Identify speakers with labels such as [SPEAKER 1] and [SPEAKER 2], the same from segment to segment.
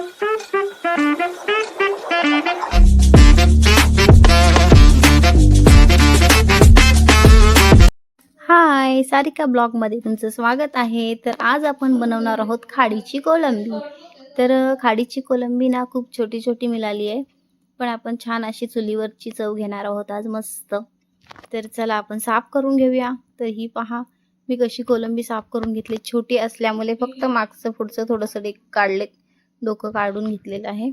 [SPEAKER 1] हाय सारिका ब्लॉगमध्ये तुमचं स्वागत आहे. तर आज आपण बनवणार आहोत खाडीची कोलंबी. तर खाडीची कोलंबी ना खूप छोटी छोटी मिळाली आहे. पण आपण छान अशी चुलीवरची चव घेणार आहोत आज मस्त. तर चला आपण साफ करून घेऊया. तर ही पहा मी कशी कोलंबी साफ करून घेतली. छोटी असल्यामुळे फक्त मागचं पुढचं थोडंसं डेक काढले डोकं काढून घेतलेलं आहे.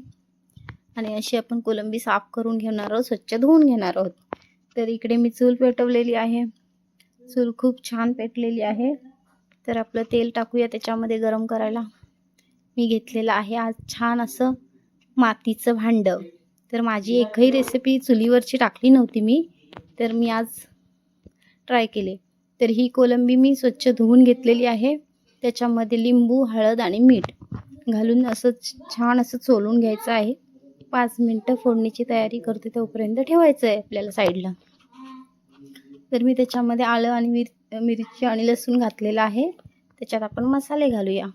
[SPEAKER 1] आणि अशी आपण कोलंबी साफ करून घेणार आहोत स्वच्छ धुवून घेणार आहोत. तर इकडे मी चूल पेटवलेली आहे. चूल खूप छान पेटलेली आहे. तर आपलं तेल टाकूया त्याच्यामध्ये गरम करायला. मी घेतलेलं आहे आज छान असं मातीचं भांडं. तर माझी एकही रेसिपी चुलीवरची टाकली नव्हती मी. तर मी आज ट्राय केले. तर ही कोलंबी मी स्वच्छ धुवून घेतलेली आहे. त्याच्यामध्ये लिंबू हळद आणि मीठ. घालून असं छान असं चोलून घ्यायचं आहे. पाच मिनटं फोडणीची तयारी करते तोपर्यंत ठेवायचं आहे आपल्याला साईडला. तर मी त्याच्यामध्ये आलं आणि मिर मिरची आणि लसूण घातलेलं आहे. त्याच्यात आपण मसाले घालूया.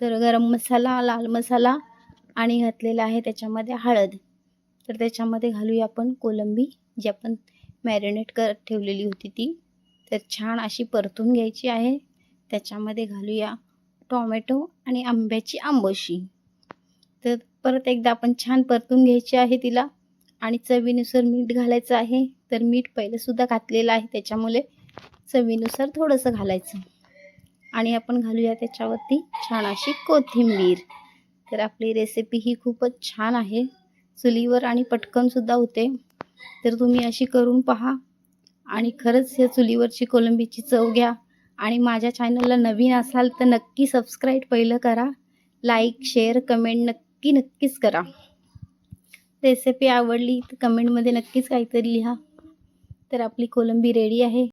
[SPEAKER 1] तर गरम मसाला लाल मसाला आणि घातलेला आहे त्याच्यामध्ये हळद. तर त्याच्यामध्ये घालूया आपण कोलंबी जी आपण मॅरिनेट कर ठेवलेली होती ती. तर छान अशी परतून घ्यायची आहे. त्याच्यामध्ये घालूया टोमॅटो आणि आंब्याची आंबोशी. तर परत एकदा आपण छान परतून घ्यायची आहे तिला आणि चवीनुसार मीठ घालायचं आहे. तर मीठ पहिलेसुद्धा घातलेलं आहे त्याच्यामुळे चवीनुसार थोडंसं घालायचं. आणि आपण घालूया त्याच्यावरती छान अशी कोथिंबीर. तर आपली रेसिपी ही खूपच छान आहे. चुलीवर आणि पटकनसुद्धा होते. तर तुम्ही अशी करून पहा. आणि खरंच या चुलीवरची कोलंबीची चव घ्या. आणि माझ्या चॅनलला नवीन असाल तर नक्की सबस्क्राईब पहिलं करा. लाईक शेअर कमेंट नक्की नक्कीच करा. रेसिपी आवडली तर कमेंटमध्ये नक्कीच काहीतरी लिहा. तर आपली कोलंबी रेडी आहे.